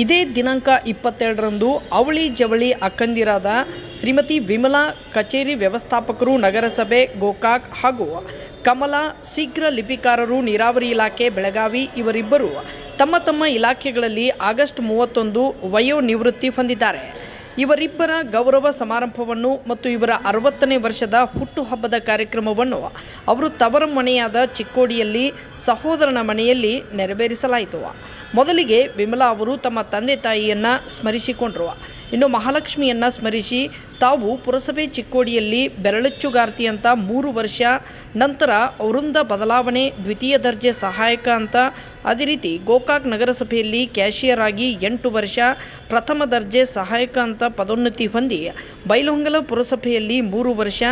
ಇದೇ ದಿನಾಂಕ ಇಪ್ಪತ್ತೆರಡರಂದು ಅವಳಿ ಜವಳಿ ಅಕ್ಕಂದಿರಾದ ಶ್ರೀಮತಿ ವಿಮಲಾ ಕಚೇರಿ ವ್ಯವಸ್ಥಾಪಕರು, ನಗರಸಭೆ, ಗೋಕಾಕ್ ಹಾಗೂ ಕಮಲಾ ಶೀಘ್ರ ಲಿಪಿಕಾರರು, ನೀರಾವರಿ ಇಲಾಖೆ, ಬೆಳಗಾವಿ ಇವರಿಬ್ಬರು ತಮ್ಮ ತಮ್ಮ ಇಲಾಖೆಗಳಲ್ಲಿ ಆಗಸ್ಟ್ ಮೂವತ್ತೊಂದು ವಯೋನಿವೃತ್ತಿ ಹೊಂದಿದ್ದಾರೆ. ಇವರಿಬ್ಬರ ಗೌರವ ಸಮಾರಂಭವನ್ನು ಮತ್ತು ಇವರ ಅರವತ್ತನೇ ವರ್ಷದ ಹುಟ್ಟುಹಬ್ಬದ ಕಾರ್ಯಕ್ರಮವನ್ನು ಅವರು ತವರ ಮನೆಯಾದ ಚಿಕ್ಕೋಡಿಯಲ್ಲಿ ಸಹೋದರನ ಮನೆಯಲ್ಲಿ ನೆರವೇರಿಸಲಾಯಿತು. ಮೊದಲಿಗೆ ವಿಮಲಾ ಅವರು ತಮ್ಮ ತಂದೆ ತಾಯಿಯನ್ನು ಸ್ಮರಿಸಿಕೊಂಡರು. ಇನ್ನು ಮಹಾಲಕ್ಷ್ಮಿಯನ್ನು ಸ್ಮರಿಸಿ ತಾವು ಪುರಸಭೆ ಚಿಕ್ಕೋಡಿಯಲ್ಲಿ ಬೆರಳಚ್ಚುಗಾರ್ತಿ ಅಂತ ಮೂರು ವರ್ಷ, ನಂತರ ಅವೃಂದ ಬದಲಾವಣೆ, ದ್ವಿತೀಯ ದರ್ಜೆ ಸಹಾಯಕ ಅಂತ ಅದೇ ರೀತಿ ಗೋಕಾಕ್ ನಗರಸಭೆಯಲ್ಲಿ ಕ್ಯಾಷಿಯರ್ ಆಗಿ ಎಂಟು ವರ್ಷ, ಪ್ರಥಮ ದರ್ಜೆ ಸಹಾಯಕ ಅಂತ ಪದೋನ್ನತಿ ಹೊಂದಿ ಬೈಲಹೊಂಗಲ ಪುರಸಭೆಯಲ್ಲಿ ಮೂರು ವರ್ಷ,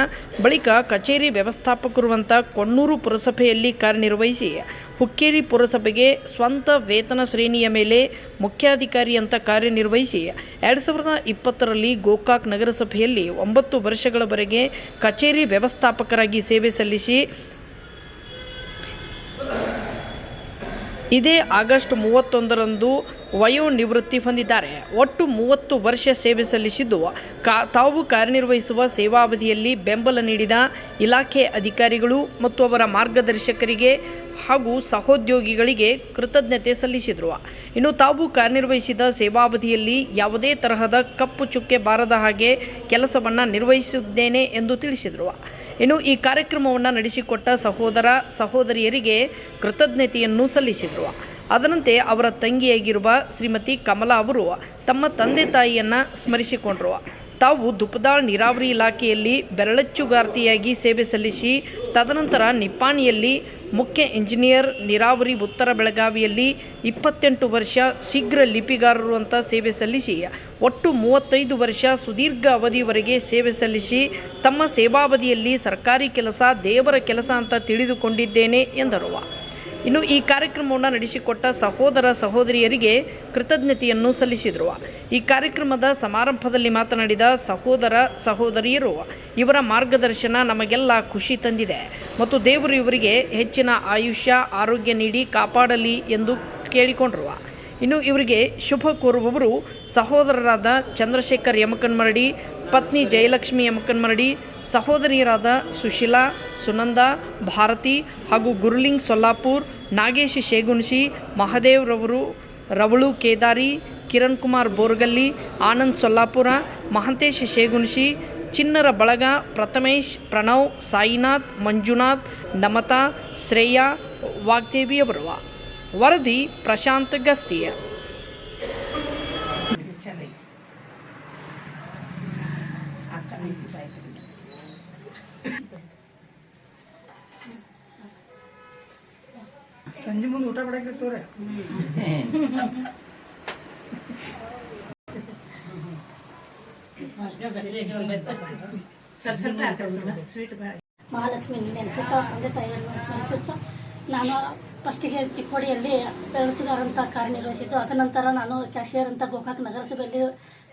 ಬಳಿಕ ಕಚೇರಿ ವ್ಯವಸ್ಥಾಪಕರು ಅಂತ ಕೊಣ್ಣೂರು ಪುರಸಭೆಯಲ್ಲಿ ಕಾರ್ಯನಿರ್ವಹಿಸಿ ಹುಕ್ಕೇರಿ ಪುರಸಭೆಗೆ ಸ್ವಂತ ವೇತನ ಶ್ರೇಣಿಯ ಮೇಲೆ ಮುಖ್ಯಾಧಿಕಾರಿ ಅಂತ ಕಾರ್ಯನಿರ್ವಹಿಸಿ ಎರಡು ಸಾವಿರದ ಇಪ್ಪತ್ತರಲ್ಲಿ ಗೋಕಾಕ್ ನಗರಸಭೆಯಲ್ಲಿ ಒಂಬತ್ತು ವರ್ಷಗಳವರೆಗೆ ಕಚೇರಿ ವ್ಯವಸ್ಥಾಪಕರಾಗಿ ಸೇವೆ ಸಲ್ಲಿಸಿ ಇದೇ ಆಗಸ್ಟ್ ಮೂವತ್ತೊಂದರಂದು ವಯೋನಿವೃತ್ತಿ ಹೊಂದಿದ್ದಾರೆ. ಒಟ್ಟು ಮೂವತ್ತು ವರ್ಷ ಸೇವೆ ಸಲ್ಲಿಸಿದ್ದು ಕಾ, ತಾವು ಕಾರ್ಯನಿರ್ವಹಿಸುವ ಸೇವಾವಧಿಯಲ್ಲಿ ಬೆಂಬಲ ನೀಡಿದ ಇಲಾಖೆ ಅಧಿಕಾರಿಗಳು ಮತ್ತು ಅವರ ಮಾರ್ಗದರ್ಶಕರಿಗೆ ಹಾಗೂ ಸಹೋದ್ಯೋಗಿಗಳಿಗೆ ಕೃತಜ್ಞತೆ ಸಲ್ಲಿಸಿದರು. ಇನ್ನು ತಾವು ಕಾರ್ಯನಿರ್ವಹಿಸಿದ ಸೇವಾವಧಿಯಲ್ಲಿ ಯಾವುದೇ ತರಹದ ಕಪ್ಪು ಚುಕ್ಕೆ ಬಾರದ ಹಾಗೆ ಕೆಲಸವನ್ನು ನಿರ್ವಹಿಸಿದ್ದೇನೆ ಎಂದು ತಿಳಿಸಿದರು. ಇನ್ನು ಈ ಕಾರ್ಯಕ್ರಮವನ್ನು ನಡೆಸಿಕೊಟ್ಟ ಸಹೋದರ, ಸಹೋದರಿಯರಿಗೆ ಕೃತಜ್ಞತೆಯನ್ನು ಸಲ್ಲಿಸಿದರು. ಅದರಂತೆ ಅವರ ತಂಗಿಯಾಗಿರುವ ಶ್ರೀಮತಿ ಕಮಲಾ ಅವರು ತಮ್ಮ ತಂದೆ ತಾಯಿಯನ್ನು ಸ್ಮರಿಸಿಕೊಂಡರು. ತಾವು ದುಪದಾಳ್ ನೀರಾವರಿ ಇಲಾಖೆಯಲ್ಲಿ ಬೆರಳಚ್ಚುಗಾರ್ತಿಯಾಗಿ ಸೇವೆ ಸಲ್ಲಿಸಿ, ತದನಂತರ ನಿಪ್ಪಾಣಿಯಲ್ಲಿ ಮುಖ್ಯ ಇಂಜಿನಿಯರ್ ನೀರಾವರಿ ಉತ್ತರ ಬೆಳಗಾವಿಯಲ್ಲಿ ಇಪ್ಪತ್ತೆಂಟು ವರ್ಷ ಶೀಘ್ರ ಲಿಪಿಗಾರರು ಅಂತ ಸೇವೆ ಸಲ್ಲಿಸಿ, ಒಟ್ಟು ಮೂವತ್ತೈದು ವರ್ಷ ಸುದೀರ್ಘ ಅವಧಿವರೆಗೆ ಸೇವೆ ಸಲ್ಲಿಸಿ, ತಮ್ಮ ಸೇವಾವಧಿಯಲ್ಲಿ ಸರ್ಕಾರಿ ಕೆಲಸ ದೇವರ ಕೆಲಸ ಅಂತ ತಿಳಿದುಕೊಂಡಿದ್ದೇನೆ ಎಂದರು. ಇನ್ನು ಈ ಕಾರ್ಯಕ್ರಮವನ್ನು ನಡೆಸಿಕೊಟ್ಟ ಸಹೋದರ ಸಹೋದರಿಯರಿಗೆ ಕೃತಜ್ಞತೆಯನ್ನು ಸಲ್ಲಿಸಿದರು. ಈ ಕಾರ್ಯಕ್ರಮದ ಸಮಾರಂಭದಲ್ಲಿ ಮಾತನಾಡಿದ ಸಹೋದರ ಸಹೋದರಿಯರು, ಇವರ ಮಾರ್ಗದರ್ಶನ ನಮಗೆಲ್ಲ ಖುಷಿ ತಂದಿದೆ ಮತ್ತು ದೇವರು ಇವರಿಗೆ ಹೆಚ್ಚಿನ ಆಯುಷ್ಯ, ಆರೋಗ್ಯ ನೀಡಿ ಕಾಪಾಡಲಿ ಎಂದು ಕೇಳಿಕೊಂಡರು. ಇನ್ನು ಇವರಿಗೆ ಶುಭ ಕೋರುವವರು ಸಹೋದರರಾದ ಚಂದ್ರಶೇಖರ್ ಯಮಕನ್ಮರಡಿ, ಪತ್ನಿ ಜಯಲಕ್ಷ್ಮಿ ಯಮಕನ್ಮರಡಿ, ಸಹೋದರಿಯರಾದ ಸುಶೀಲಾ, ಸುನಂದ, ಭಾರತಿ ಹಾಗೂ ಗುರುಲಿಂಗ್ ಸೊಲ್ಲಾಪುರ್ ನಾಗೇಶ್ ಶೇಗುಣಸಿ ಮಹದೇವ್ರವರು, ರವಳು ಕೇದಾರಿ ಕಿರಣ್ ಕುಮಾರ್ ಬೋರ್ಗಲ್ಲಿ, ಆನಂದ್ ಸೊಲ್ಲಾಪುರ, ಮಹಂತೇಶ್ ಶೇಗುಣಶಿ, ಚಿನ್ನರ ಬಳಗ ಪ್ರಥಮೇಶ್, ಪ್ರಣವ್, ಸಾಯಿನಾಥ್, ಮಂಜುನಾಥ್, ನಮತಾ, ಶ್ರೇಯಾ, ವಾಗ್ದೇವಿಯವರು ವರದಿ ಪ್ರಶಾಂತ್ ಗಸ್ತಿಯ. ಸಂಜೆ ಮುಂದೆ ಊಟ ಮಾಡಕ್ಕೆ ತೋರೆ ಮಹಾಲಕ್ಷ್ಮಿ ನೆನೆಸುತ್ತಾ ತಂದೆ ತಾಯಿಯನ್ನು ಸ್ಮರಿಸುತ್ತಾ. ನಾನು ಫಸ್ಟಿಗೆ ಚಿಕ್ಕೋಡಿಯಲ್ಲಿ ಬೆರಳುಗಾರ ಅಂತ ಕಾರ್ಯನಿರ್ವಹಿಸಿದ್ದು. ಅದನಂತರ ನಾನು ಕ್ಯಾಶಿಯರ್ ಅಂತ ಗೋಕಾಕ್ ನಗರಸಭೆಯಲ್ಲಿ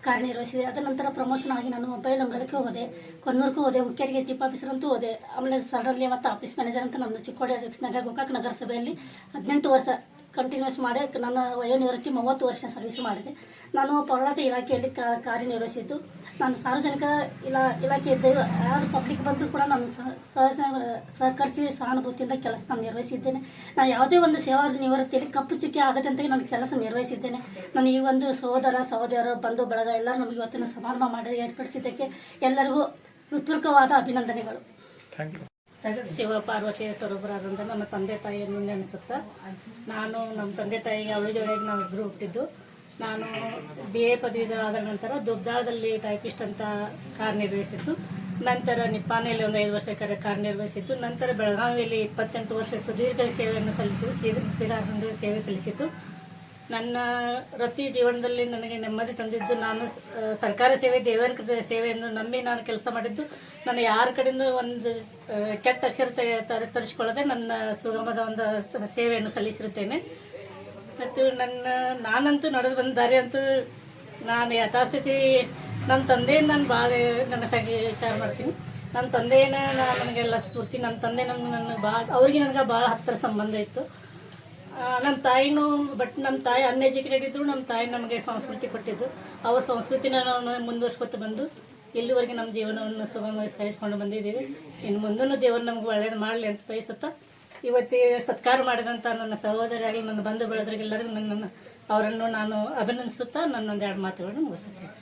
ಕಾರ್ಯನಿರ್ವಹಿಸಿದೆ. ಅದನಂತರ ಪ್ರಮೋಷನ್ ಆಗಿ ನಾನು ಬೈಲೊಂಗಲಕ್ಕೆ ಹೋದೆ ಕೊನ್ನೂರ್ಗೂ ಹೋದೆ ಹುಕ್ಕೇರಿಗೆ ಚೀಫ್ ಆಫೀಸರ್ ಅಂತೂ ಹೋದೆ. ಆಮೇಲೆ ಸಡನ್ಲಿ ಮತ್ತು ಆಫೀಸ್ ಮ್ಯಾನೇಜರ್ ಅಂತ ನಾನು ಚಿಕ್ಕೋಡಿ ಅಧ್ಯಕ್ಷನಾಗ ಗೋಕಾಕ್ ನಗರಸಭೆಯಲ್ಲಿ ಹದಿನೆಂಟು ವರ್ಷ ಕಂಟಿನ್ಯೂಸ್ ಮಾಡಿ, ನನ್ನ ವಯೋನಿವೃತ್ತಿ ಮೂವತ್ತು ವರ್ಷ ಸರ್ವಿಸ್ ಮಾಡಿದೆ. ನಾನು ಪೌರಾಡಳಿತ ಇಲಾಖೆಯಲ್ಲಿ ಕಾರ್ಯನಿರ್ವಹಿಸಿದ್ದು. ನಾನು ಸಾರ್ವಜನಿಕ ಇಲಾ, ಇಲಾಖೆಯಿದ್ದ, ಯಾರು ಪಬ್ಲಿಕ್ ಬಂದರೂ ಕೂಡ ನಾನು ಸಹ- ಸಹ- ಸಹಕರಿಸಿ ಸಹಾನುಭೂತಿಯಿಂದ ಕೆಲಸ ನಾನು ನಿರ್ವಹಿಸಿದ್ದೇನೆ. ನಾನು ಯಾವುದೇ ಒಂದು ಸೇವಾ ನಿವೃತ್ತಿಯಲ್ಲಿ ಕಪ್ಪು ಚುಕ್ಕಿ ಆಗದಂತೆ ನಾನು ಕೆಲಸ ನಿರ್ವಹಿಸಿದ್ದೇನೆ. ನಾನು ಈ ಒಂದು ಸಹೋದರ ಸಹೋದರ ಬಂಧು, ಬಳಗ ಎಲ್ಲರೂ ನಮಗೆ ಇವತ್ತಿನ ಸಮಾರಂಭ ಮಾಡಿ ಏರ್ಪಡಿಸಿದ್ದಕ್ಕೆ ಎಲ್ಲರಿಗೂ ಹೃತ್ಪೂರ್ವಕವಾದ ಅಭಿನಂದನೆಗಳು. ಶಿವ ಪಾರ್ವತಿಯ ಸ್ವರೂಪರಾದಂಥ ನನ್ನ ತಂದೆ ತಾಯಿಯನ್ನು ನೆನೆಸುತ್ತಾ. ನಾನು ನಮ್ಮ ತಂದೆ ತಾಯಿಗೆ ಅವಳಿ ಜೊತೆಗೆ ನಾವು ಇಬ್ಬರು ಹುಟ್ಟಿದ್ದು. ನಾನು ಬಿ ಎ ಪದವೀಧರ ಆದ ನಂತರ ದುಬ್ದಾಳದಲ್ಲಿ ಟೈಪಿಸ್ಟ್ ಅಂತ ಕಾರ್ಯನಿರ್ವಹಿಸಿದ್ದು ನಂತರ ನಿಪ್ಪಾನೆಯಲ್ಲಿ ಒಂದು ಐದು ವರ್ಷ ಕಾರ್ಯ ಕಾರ್ಯನಿರ್ವಹಿಸಿದ್ದು ನಂತರ ಬೆಳಗಾವಿಯಲ್ಲಿ ಇಪ್ಪತ್ತೆಂಟು ವರ್ಷ ಸುದೀರ್ಘ ಸೇವೆಯನ್ನು ಸಲ್ಲಿಸಿದ್ದು ಸೇವೆ ಸೇವೆ ಸಲ್ಲಿಸಿದ್ದು ನನ್ನ ವೃತ್ತಿ ಜೀವನದಲ್ಲಿ ನನಗೆ ನೆಮ್ಮದಿ ತಂದಿದ್ದು ನಾನು ಸರ್ಕಾರಿ ಸೇವೆ ದೇವರ ಸೇವೆಯನ್ನು ನಂಬಿ ನಾನು ಕೆಲಸ ಮಾಡಿದ್ದು. ನಾನು ಯಾರ ಕಡೆಯಿಂದ ಒಂದು ಕೆಟ್ಟ ಅಕ್ಷರ ತರಿಸಿಕೊಳ್ಳದೆ ನನ್ನ ಸುಗಮದ ಒಂದು ಸೇವೆಯನ್ನು ಸಲ್ಲಿಸಿರುತ್ತೇನೆ. ಮತ್ತು ನನ್ನ, ನಾನಂತೂ ನಡೆದು ಬಂದ ದಾರಿ ಅಂತೂ ನಾನು ಯಥಾಸ್ಥಿತಿ, ನನ್ನ ತಂದೆಯನ್ನು ನಾನು ಭಾಳ ನನಸಾಗಿ ವಿಚಾರ ಮಾಡ್ತೀನಿ. ನನ್ನ ತಂದೆಯನ್ನ ನನಗೆಲ್ಲ ಸ್ಫೂರ್ತಿ, ನನ್ನ ತಂದೆ ನನ್ನ ನನ್ನ ಭಾಳ ಅವ್ರಿಗೆ ನನಗೆ ಭಾಳ ಹತ್ತಿರ ಸಂಬಂಧ ಇತ್ತು. ನಮ್ಮ ತಾಯಿನೂ ಬಟ್ ನಮ್ಮ ತಾಯಿ ಅನ್ಎಜುಕೇಟೆಡ್ ಇದ್ರು ನಮ್ಮ ತಾಯಿ ನಮಗೆ ಸಂಸ್ಕೃತಿ ಕೊಟ್ಟಿದ್ದು. ಅವ ಸಂಸ್ಕೃತಿನ ನಾವು ಮುಂದುವರ್ಸ್ಕೊತ ಬಂದು, ಇಲ್ಲಿವರೆಗೆ ನಮ್ಮ ಜೀವನವನ್ನು ಸುಗಮವಾಗಿ ಸಹಿಸ್ಕೊಂಡು ಬಂದಿದ್ದೀವಿ. ಇನ್ನು ಮುಂದೂ ದೇವರು ನಮ್ಗೆ ಒಳ್ಳೇದು ಮಾಡಲಿ ಅಂತ ಬಯಸುತ್ತ, ಇವತ್ತಿ ಸತ್ಕಾರ ಮಾಡಿದಂಥ ನನ್ನ ಸಹೋದರಿಯಾಗಿ ನನ್ನ ಬಂಧು ಬಳಗರಿಗೆಲ್ಲರಿಗೂ ನನ್ನನ್ನು, ಅವರನ್ನು ನಾನು ಅಭಿನಂದಿಸುತ್ತಾ ನನ್ನೊಂದು ಎರಡು ಮಾತುಗಳನ್ನು ಮುಗಿಸುತ್ತೇನೆ.